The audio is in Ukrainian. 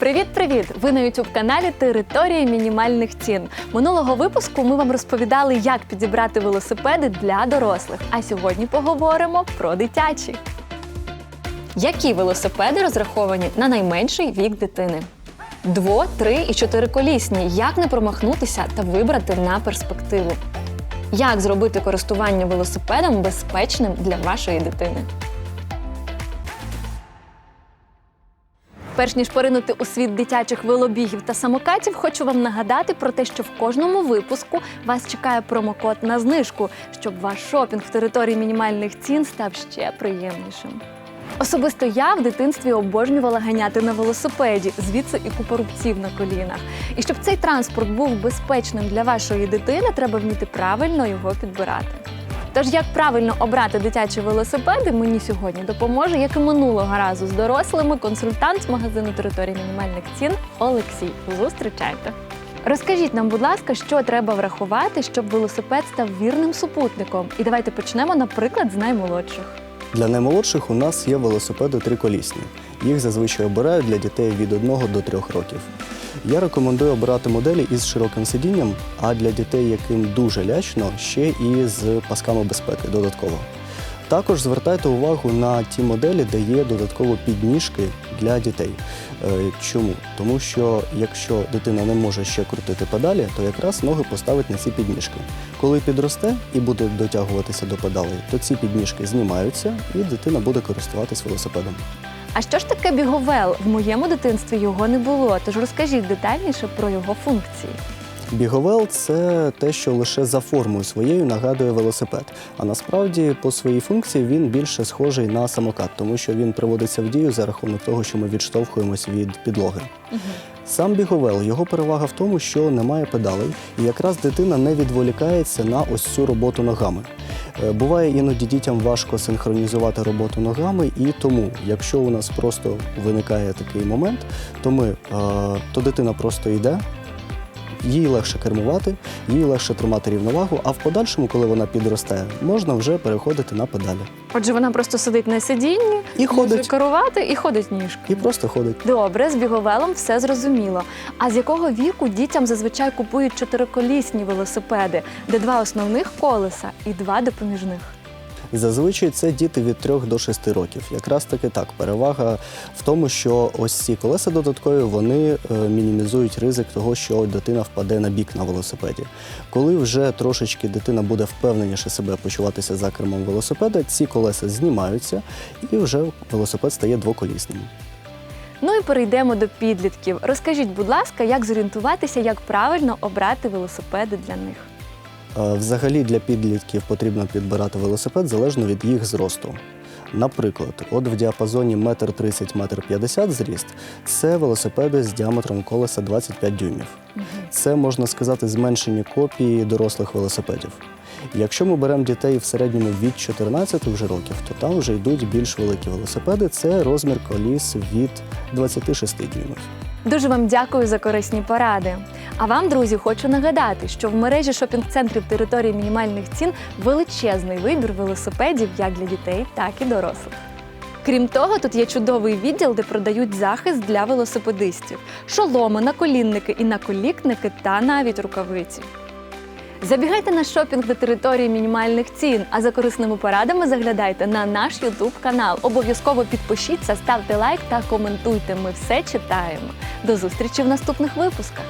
Привіт-привіт! Ви на youtube каналі Територія мінімальних цін. Минулого випуску ми вам розповідали, як підібрати велосипеди для дорослих. А сьогодні поговоримо про дитячі. Які велосипеди розраховані на найменший вік дитини? Дво, три і чотириколісні. Як не промахнутися та вибрати на перспективу? Як зробити користування велосипедом безпечним для вашої дитини? Перш ніж поринути у світ дитячих велобігів та самокатів, хочу вам нагадати про те, що в кожному випуску вас чекає промокод на знижку, щоб ваш шопінг в території мінімальних цін став ще приємнішим. Особисто я в дитинстві обожнювала ганяти на велосипеді, звідси і купа рубців на колінах. І щоб цей транспорт був безпечним для вашої дитини, треба вміти правильно його підбирати. Тож, як правильно обрати дитячі велосипеди, мені сьогодні допоможе, як і минулого разу з дорослими, консультант з магазину території мінімальних цін Олексій. Зустрічайте! Розкажіть нам, будь ласка, що треба врахувати, щоб велосипед став вірним супутником. І давайте почнемо, наприклад, з наймолодших. Для наймолодших у нас є велосипеди триколісні. Їх зазвичай обирають для дітей від 1 до 3 років. Я рекомендую обирати моделі із широким сидінням, а для дітей, яким дуже лячно, ще і з пасками безпеки додатково. Також звертайте увагу на ті моделі, де є додатково підніжки для дітей. Е, Чому? Тому що якщо дитина не може ще крутити педалі, то якраз ноги поставить на ці підніжки. Коли підросте і буде дотягуватися до педалей, то ці підніжки знімаються і дитина буде користуватись велосипедом. А що ж таке біговел? В моєму дитинстві його не було. Тож розкажіть детальніше про його функції. Біговел це те, що лише за формою своєю нагадує велосипед. А насправді по своїй функції він більше схожий на самокат, тому що він приводиться в дію за рахунок того, що ми відштовхуємось від підлоги. Сам біговел, його перевага в тому, що немає педалей, і якраз дитина не відволікається на ось цю роботу ногами. Е, Буває іноді дітям важко синхронізувати роботу ногами, і тому, якщо у нас просто виникає такий момент, то ми е, то дитина просто йде. Їй легше кермувати, їй легше тримати рівновагу, а в подальшому, коли вона підросте, можна вже переходити на педалі. Отже, вона просто сидить на сидінні, І може ходить, керувати і ходить ніжки. і просто ходить. Добре, з біговелом все зрозуміло. А з якого віку дітям зазвичай купують чотириколісні велосипеди, де два основних колеса і два допоміжних? Зазвичай це діти від 3 до 6 років. Якраз таки так. Перевага в тому, що ось ці колеса додаткові вони е, мінімізують ризик того, що дитина впаде на бік на велосипеді. Коли вже трошечки дитина буде впевненіше себе почуватися за кермом велосипеда, ці колеса знімаються і вже велосипед стає двоколісним. Ну і перейдемо до підлітків. Розкажіть, будь ласка, як зорієнтуватися, як правильно обрати велосипеди для них. Е, Взагалі для підлітків потрібно підбирати велосипед залежно від їх зросту. Наприклад, от в діапазоні 1,30 1,50 зріст це велосипеди з діаметром колеса 25 дюймів. Це можна сказати зменшені копії дорослих велосипедів. Якщо ми беремо дітей в середньому від 14 вже років, то там вже йдуть більш великі велосипеди. Це розмір коліс від 26 дюймів. Дуже вам дякую за корисні поради. А вам, друзі, хочу нагадати, що в мережі шопінг-центрів території мінімальних цін величезний вибір велосипедів як для дітей, так і дорослих. Крім того, тут є чудовий відділ, де продають захист для велосипедистів: шоломи, наколінники і наколікники та навіть рукавиці. Забігайте на шопінг до території мінімальних цін, а за корисними порадами заглядайте на наш Ютуб канал. Обов'язково підпишіться, ставте лайк та коментуйте. Ми все читаємо. До зустрічі в наступних випусках.